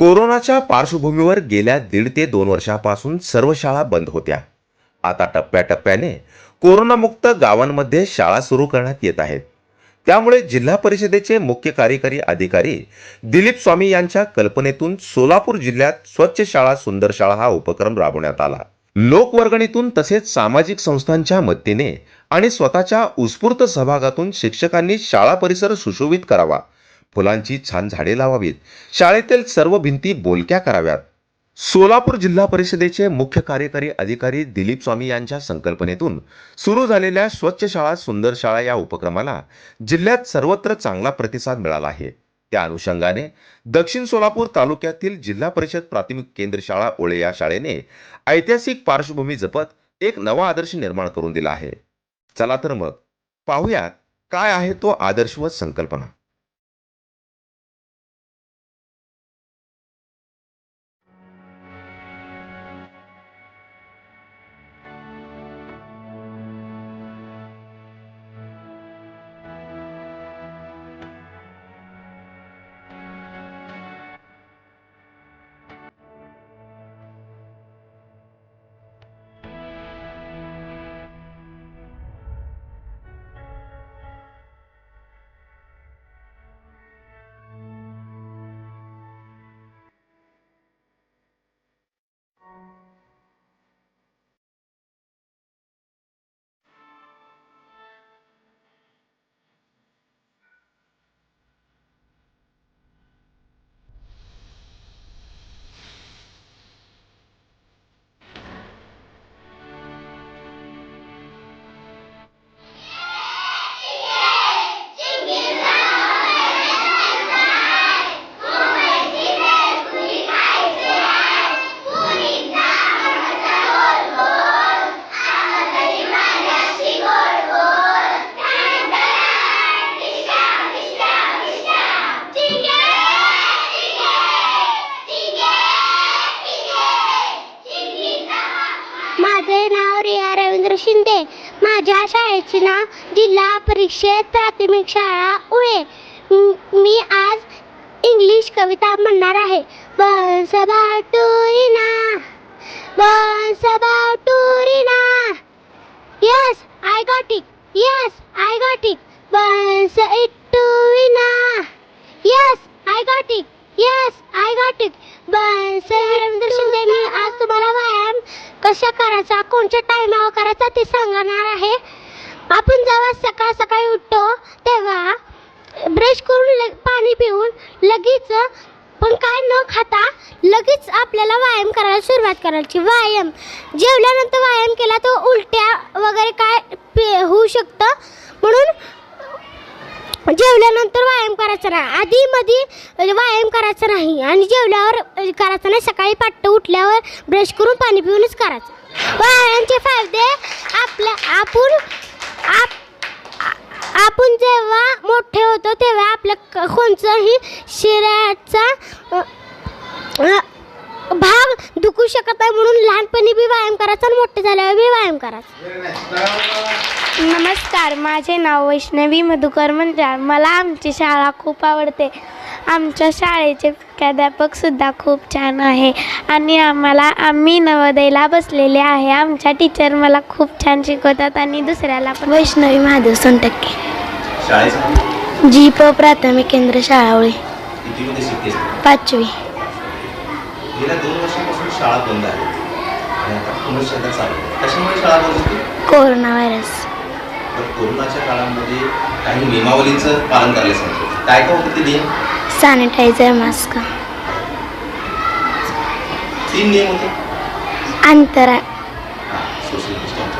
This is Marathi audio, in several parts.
कोरोनाच्या पार्श्वभूमीवर गेल्या दीड ते दोन वर्षापासून सर्व शाळा बंद होत्या. आता टप्प्याटप्प्याने कोरोनामुक्त गावांमध्ये शाळा सुरू करण्यात येत आहेत. त्यामुळे जिल्हा परिषदेचे मुख्य कार्यकारी अधिकारी दिलीप स्वामी यांच्या कल्पनेतून सोलापूर जिल्ह्यात स्वच्छ शाळा सुंदर शाळा हा उपक्रम राबवण्यात आला. लोकवर्गणीतून तसेच सामाजिक संस्थांच्या मदतीने आणि स्वतःच्या उत्स्फूर्त सहभागातून शिक्षकांनी शाळा परिसर सुशोभित करावा फुलांची छान झाडे लावावीत. शाळेतील सर्व भिंती बोलक्या कराव्यात. सोलापूर जिल्हा परिषदेचे मुख्य कार्यकारी अधिकारी दिलीप स्वामी यांच्या संकल्पनेतून सुरू झालेल्या स्वच्छ शाळा सुंदर शाळा या उपक्रमाला जिल्ह्यात सर्वत्र चांगला प्रतिसाद मिळाला आहे. त्या अनुषंगाने दक्षिण सोलापूर तालुक्यातील जिल्हा परिषद प्राथमिक केंद्र शाळा ओळे या शाळेने ऐतिहासिक पार्श्वभूमी जपत एक नवा आदर्श निर्माण करून दिला आहे. चला तर मग पाहूयात काय आहे तो आदर्श व संकल्पना. माझ्या शाळेची ना जिल्हा परिषद प्राथमिक शाळा उए मी आज इंग्लिश कविता म्हणणार आहे. बस बाटुरीना बस बाटुरीना yes I got it I got bus it to विना I got yes I got it it. Yes, मी आज तुम्हाला व्यायाम कशा करायचा कोणच्या टायमावर करायचा ते सांगणार आहे. आपण जेव्हा सकाळ सकाळी उठतो तेव्हा ब्रश करून ल- पाणी पिऊन लगेच पण काय न खाता लगेच आपल्याला व्यायाम करायला सुरुवात करायची. व्यायाम. जेवल्यानंतर व्यायाम केला तर उलट्या वगैरे काय होऊ शकतं. म्हणून जेवल्यानंतर व्यायाम करायचा नाही आधी मधी म्हणजे व्यायाम करायचा नाही. आणि जेवल्यावर म्हणजे करायचा नाही सकाळी पाट्ट उठल्यावर ब्रश करून पाणी पिऊनच करायचं. व्यायामचे फायदे आपल्या आपण आप आपण जेव्हा मोठे होतो तेव्हा आपल्या कोणचंही शरीराचा भाग दुखू शकत नाही म्हणून लहानपणी बी व्यायाम करायचा आणि मोठे झाल्यावर बी व्यायाम करायचा. नमस्कार माझे नाव वैष्णवी मधुकर मंत्राळ मला आमची शाळा खूप आवडते. आमच्या शाळेचे मुख्याध्यापक सुद्धा खूप छान आहे. आणि आम्हाला आम्ही नवोदयला बसलेले आहे. आमच्या टीचर मला खूप छान शिकवतात आणि दुसऱ्याला पण. वैष्णवी महादेव सोनटक्के. जी प प्राथमिक केंद्र शाळावळी. कितीमध्ये शिकतेस पाचवी. गेल्या दोन वर्षापासून शाळा बंद आहे. आणि आता एकदा चालू आहे. कशामुळे शाळा बंद होती? कोरोना व्हायरस तर कोरोनाच्या काळामध्ये काही नियमावलीचं पालन करायला सांगितलं काय काय होतं ते नियम? सॅनिटायझर मास्क तीन नियम होते. अंतरा social distance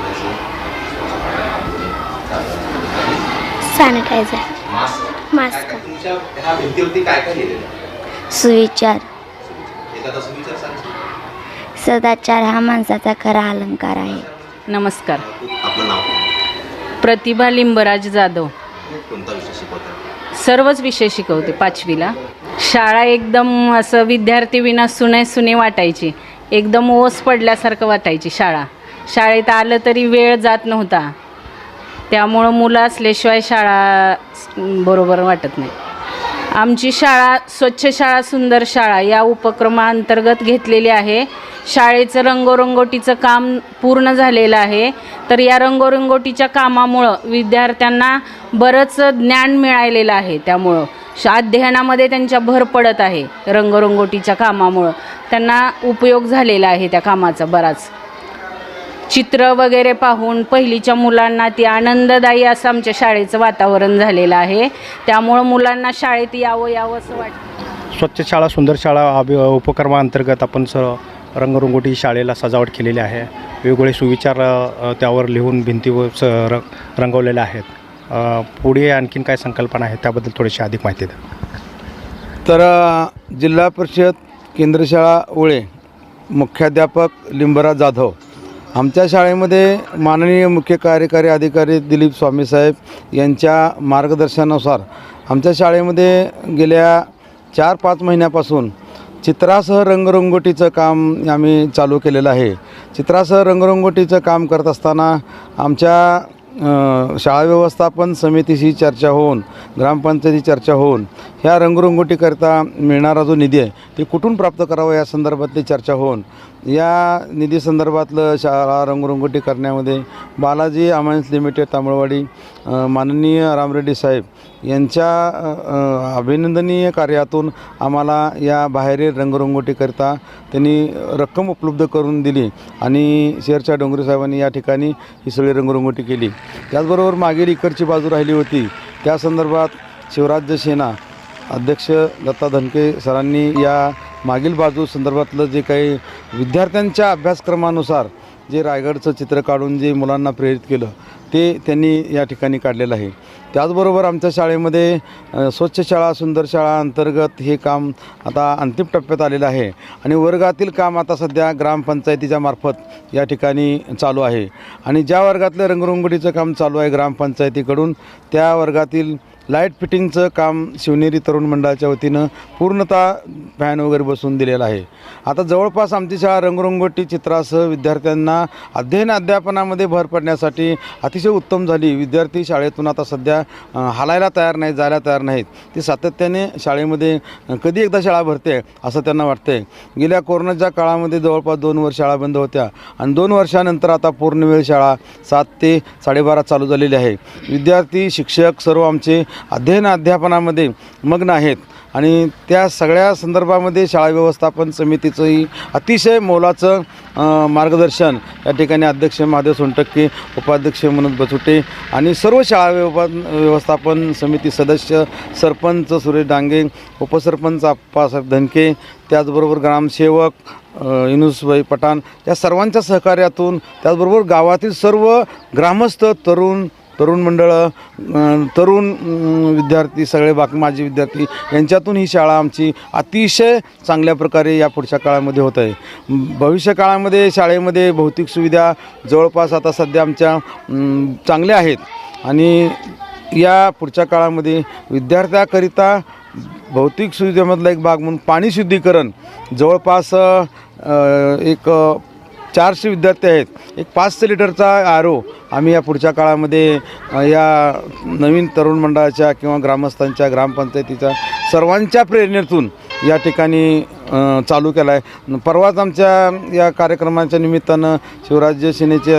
sanitiser mask mask तुमच्या ह्या भिंतीवरती काय काय लिहिलेलं? सुविचार. सदाचार हा माणसाचा खरा अलंकार आहे. नमस्कार. आपलं नाव? प्रतिभा लिंबराज जाधव. कोणता विषय शिकवतात सर्वच विषय शिकवते पाचवीला. शाळा एकदम असं विद्यार्थी विना सुने सुने वाटायची. एकदम ओस पडल्यासारखं वाटायची शाळा. शाळेत आलं तरी वेळ जात नव्हता. त्यामुळं मुलं असल्याशिवाय शाळा स- बरोबर वाटत नाही. आमची शाळा स्वच्छ शाळा सुंदर शाळा या उपक्रमाअंतर्गत घेतलेली आहे. शाळेचं रंगोरंगोटीचं काम पूर्ण झालेलं आहे. तर या रंगोरंगोटीच्या कामामुळं विद्यार्थ्यांना बरंच ज्ञान मिळालेलं आहे. त्यामुळं अध्ययनामध्ये त्यांच्या भर पडत आहे रंगोरंगोटीच्या कामामुळं. त्यांना उपयोग झालेला आहे त्या कामाचा बराच. चित्र वगैरे पाहून पहिलीच्या मुलांना ती आनंददायी असं आमच्या शाळेचं वातावरण झालेलं आहे. त्यामुळं मुलांना शाळेत यावं यावं असं वाटतं स्वच्छ शाळा सुंदर शाळा अभि उपक्रमाअंतर्गत आपण स रंगरंगोटी शाळेला सजावट केलेली आहे. वेगवेगळे सुविचार त्यावर लिहून भिंतीवर स र रंगवलेले आहेत. पुढे आणखीन काय संकल्पना आहेत त्याबद्दल थोडीशी अधिक माहिती द्या. तर जिल्हा परिषद केंद्रशाळा ओळे मुख्याध्यापक लिंबराज जाधव आमच्या शाळेमध्ये माननीय मुख्य कार्यकारी अधिकारी दिलीप स्वामीसाहेब यांच्या मार्गदर्शनानुसार आमच्या शाळेमध्ये गेल्या चार पाच महिन्यापासून चित्रासह रंगरंगोटीचं काम आम्ही चालू केलेलं आहे. चित्रासह रंगरंगोटीचं काम करत असताना आमच्या शाळा व्यवस्थापन समितीशी चर्चा होऊन ग्रामपंचायती चर्चा होऊन ह्या रंगरंगोटीकरता मिळणारा जो निधी आहे ते कुठून प्राप्त करावा या संदर्भातली चर्चा होऊन या निधी संदर्भातलं शाळा रंगरंगोटी करण्यामध्ये बालाजी अमायन्स लिमिटेड तांबळवाडी माननीय रामरेड्डी साहेब यांच्या अभिनंदनीय कार्यातून आम्हाला या बाहेरील रंगरंगोटीकरिता त्यांनी रक्कम उपलब्ध करून दिली आणि शेरच्या डोंगरे साहेबांनी या ठिकाणी ही सगळी रंगरंगोटी केली. त्याचबरोबर मागील इकडची बाजू राहिली होती. त्या संदर्भात शिवराज्य सेना अध्यक्ष दत्ता धनके सरांनी या मागील बाजू संदर्भातलं जे काही विद्यार्थ्यांच्या अभ्यासक्रमानुसार जे रायगडचं चित्र काढून जे मुलांना प्रेरित केलं ते त्यांनी या ठिकाणी काढलेलं आहे. त्याचबरोबर आमच्या शाळेमध्ये स्वच्छ शाळा सुंदर शाळा अंतर्गत हे काम आता अंतिम टप्प्यात आलेलं आहे. आणि वर्गातील काम आता सध्या ग्रामपंचायतीच्या मार्फत या ठिकाणी चालू आहे. आणि ज्या वर्गातलं रंगरंगोटीचं काम चालू आहे ग्रामपंचायतीकडून त्या वर्गातील लाइट फिटिंगचं काम शिवनेरी तरुण मंडळाच्या वतीनं पूर्णतः फॅन वगैरे बसवून दिलेलं आहे. आता जवळपास आमची शाळा रंगरंगोटी चित्रासह विद्यार्थ्यांना अध्ययन अध्यापनामध्ये भर पडण्यासाठी अतिशय उत्तम झाली. विद्यार्थी शाळेतून आता सध्या हालायला तयार नाहीत जायला तयार नाहीत. ती सातत्याने शाळेमध्ये कधी एकदा शाळा भरते असं त्यांना वाटते गेल्या कोरोनाच्या काळामध्ये जवळपास दोन वर्ष शाळा बंद होत्या. आणि दोन वर्षानंतर आता पूर्णवेळ शाळा सात ते साडेबारा चालू झालेली आहे. विद्यार्थी शिक्षक सर्व आमचे अध्ययन अध्यापनामध्ये मग्न आहेत. आणि त्या सगळ्या संदर्भामध्ये शाळा व्यवस्थापन समितीचंही अतिशय मोलाचं मार्गदर्शन या ठिकाणी अध्यक्ष महादेव सोनटक्के उपाध्यक्ष मनोज बचुटे आणि सर्व शाळा व्यवस्थापन व्यवस्थापन समिती सदस्य सरपंच सुरेश डांगे उपसरपंच आप्पासाहेब धनके त्याचबरोबर ग्रामसेवक युनुसभाई पठाण या सर्वांच्या सहकार्यातून त्याचबरोबर गावातील सर्व ग्रामस्थ तरुण तरुण मंडळं तरुण विद्यार्थी सगळे बाकी माजी विद्यार्थी यांच्यातून ही शाळा आमची अतिशय चांगल्या प्रकारे या पुढच्या काळामध्ये होत आहे. भविष्य काळामध्ये शाळेमध्ये भौतिक सुविधा जवळपास आता सध्या आमच्या चांगल्या आहेत. आणि या पुढच्या काळामध्ये विद्यार्थ्याकरिता भौतिक सुविधेमधला एक भाग म्हणून पाणी शुद्धीकरण जवळपास एक चारशे विद्यार्थी आहेत. एक पाचशे लिटरचा आर ओ आम्ही या पुढच्या काळामध्ये या नवीन तरुण मंडळाच्या किंवा ग्रामस्थांच्या ग्रामपंचायतीच्या सर्वांच्या प्रेरणेतून या ठिकाणी चालू केला आहे परवाच आमच्या या कार्यक्रमाच्या निमित्तानं शिवराज्य सेनेचे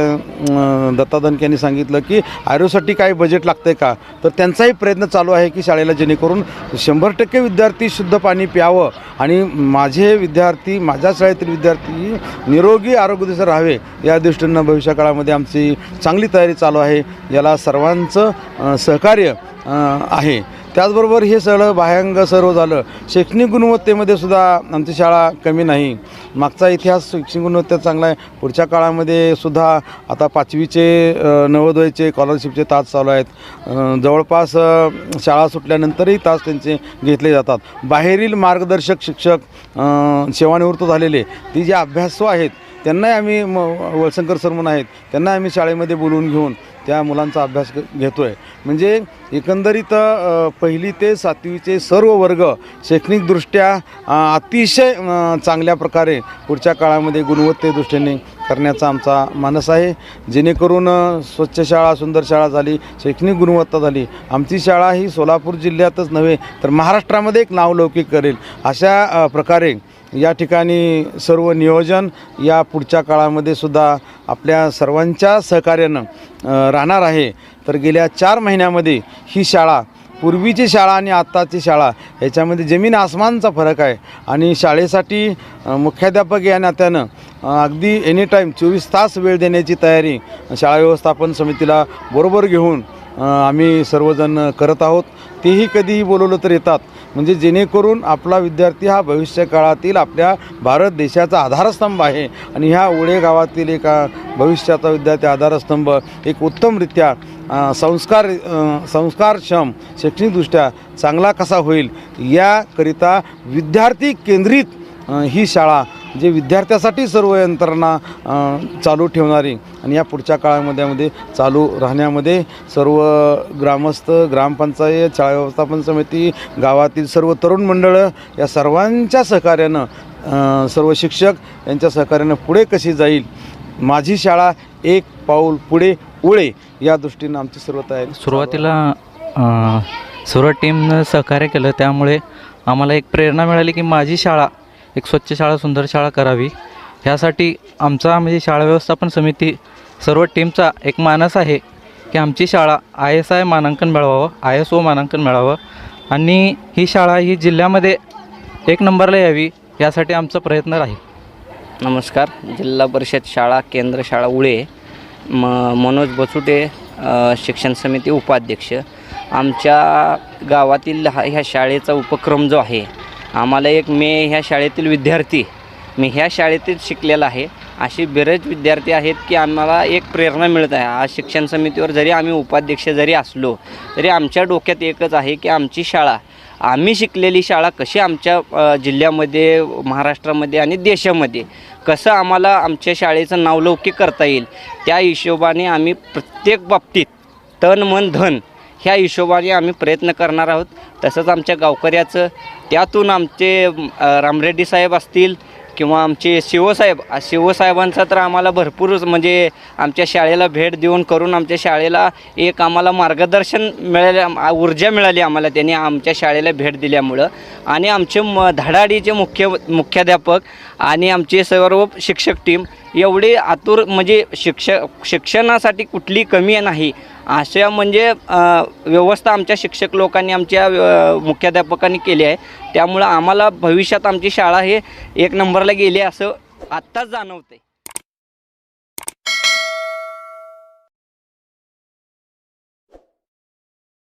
दत्ता दनके यांनी सांगितलं की आरोसाठी काही बजेट लागतं आहे का? तर त्यांचाही प्रयत्न चालू आहे की शाळेला जेणेकरून शंभर टक्के विद्यार्थी शुद्ध पाणी प्यावं. आणि माझे विद्यार्थी माझ्या शाळेतील विद्यार्थी निरोगी आरोग्यदृष्टी राहावे या दृष्टीनं भविष्यकाळामध्ये आमची चांगली तयारी चालू आहे. याला सर्वांचं सहकार्य आहे. त्याचबरोबर हे सगळं भायंग सर्व झालं. शैक्षणिक गुणवत्तेमध्ये सुद्धा आमची शाळा कमी नाही. मागचा इतिहास शैक्षणिक गुणवत्ता चांगला आहे. पुढच्या काळामध्ये सुद्धा आता पाचवीचे नवोदयचे स्कॉलरशिपचे तास चालू आहेत. जवळपास शाळा सुटल्यानंतरही तास त्यांचे घेतले जातात. बाहेरील मार्गदर्शक शिक्षक सेवानिवृत्त झालेले ती जे अभ्यासू आहेत त्यांनाही आम्ही म वळसंकर सर म्हणून आहेत त्यांना आम्ही शाळेमध्ये बोलवून घेऊन त्या मुलांचा अभ्यास घेतो आहे म्हणजे एकंदरीत पहिली ते सातवीचे सर्व वर्ग शैक्षणिकदृष्ट्या अतिशय चांगल्या प्रकारे पुढच्या काळामध्ये गुणवत्तेदृष्टीने करण्याचा आमचा मानस आहे. जेणेकरून स्वच्छ शाळा सुंदर शाळा झाली शैक्षणिक गुणवत्ता झाली. आमची शाळा ही सोलापूर जिल्ह्यातच नव्हे तर महाराष्ट्रामध्ये एक नावलौकिक करेल. अशा प्रकारे या ठिकाणी सर्व नियोजन या पुढच्या काळामध्ये सुद्धा आपल्या सर्वांच्या सहकार्यानं राहणार आहे. तर गेल्या चार महिन्यामध्ये ही शाळा पूर्वीची शाळा आणि आत्ताची शाळा याच्यामध्ये जमीन आसमानचा फरक आहे. आणि शाळेसाठी मुख्याध्यापक या नात्यानं अगदी एनी टाईम चोवीस तास वेळ देण्याची तयारी शाळा व्यवस्थापन समितीला बरोबर घेऊन आम्ही सर्वजण करत आहोत. तेही कधीही बोलवलं तर येतात. म्हणजे जेणेकरून आपला विद्यार्थी हा भविष्य काळातील आपल्या भारत देशाचा आधारस्तंभ आहे. आणि ह्या उळे गावातील एका भविष्याचा विद्यार्थी आधारस्तंभ एक उत्तमरित्या संस्कार संस्कारक्षम शैक्षणिकदृष्ट्या चांगला कसा होईल याकरिता विद्यार्थी केंद्रित ही शाळा जे विद्यार्थ्यासाठी सर्व यंत्रणा चालू ठेवणारी आणि या पुढच्या काळामध्ये मध्ये चालू राहण्यामध्ये सर्व ग्रामस्थ ग्रामपंचायत शाळा व्यवस्थापन समिती गावातील सर्व तरुण मंडळं या सर्वांच्या सहकार्यानं सर्व शिक्षक यांच्या सहकार्यानं पुढे कशी जाईल माझी शाळा एक पाऊल पुढे उळे या दृष्टीनं आमची सर्व तयारी सुरुवातीला अ, सर्व टीमनं सहकार्य केलं. त्यामुळे आम्हाला एक प्रेरणा मिळाली की माझी शाळा एक स्वच्छ शाळा सुंदर शाळा करावी. ह्यासाठी आमचा म्हणजे शाळा व्यवस्थापन समिती सर्व टीमचा एक मानस आहे की आमची शाळा आय एस आय मानांकन मिळवावं आय एस ओ मानांकन मिळावं. आणि ही शाळा ही जिल्ह्यामध्ये एक नंबरला यावी यासाठी आमचा प्रयत्न राहील. नमस्कार. जिल्हा परिषद शाळा केंद्र शाळा उळे. म मनोज बचुटे शिक्षण समिती उपाध्यक्ष. आमच्या गावातील हा ह्या शाळेचा उपक्रम जो आहे आम्हाला एक मे ह्या शाळेतील विद्यार्थी मी ह्या शाळेतील शिकलेला आहे. असे बरेच विद्यार्थी आहेत की आम्हाला एक प्रेरणा मिळत आहे. आज शिक्षण समितीवर जरी आम्ही उपाध्यक्ष जरी असलो तरी आमच्या डोक्यात एकच आहे की आमची शाळा आम्ही शिकलेली शाळा कशी आमच्या जिल्ह्यामध्ये महाराष्ट्रामध्ये आणि देशामध्ये कसं आम्हाला आमच्या शाळेचं नावलौकिक करता येईल त्या हिशोबाने आम्ही प्रत्येक बाबतीत तन मन धन ह्या हिशोबाने आम्ही प्रयत्न करणार आहोत. तसंच आमच्या गावकऱ्याचं त्यातून आमचे रामरेड्डी साहेब असतील किंवा आमचे शिवसाहेब शिवसाहेबांचा तर आम्हाला भरपूरच म्हणजे आमच्या शाळेला भेट देऊन करून आमच्या शाळेला एक आम्हाला मार्गदर्शन मिळाले ऊर्जा मिळाली आम्हाला त्यांनी आमच्या शाळेला भेट दिल्यामुळं. आणि आमचे म धडाडीचे मुख्य मुख्याध्यापक आणि आमचे सर्व शिक्षक टीम एवढे आतुर म्हणजे शिक्ष शिक्षणासाठी कुठली कमी नाही. अशा म्हणजे व्यवस्था आमच्या शिक्षक लोकांनी आमच्या मुख्याध्यापकांनी केली आहे. त्यामुळं आम्हाला भविष्यात आमची शाळा हे एक नंबरला गेली असं आत्ताच जाणवते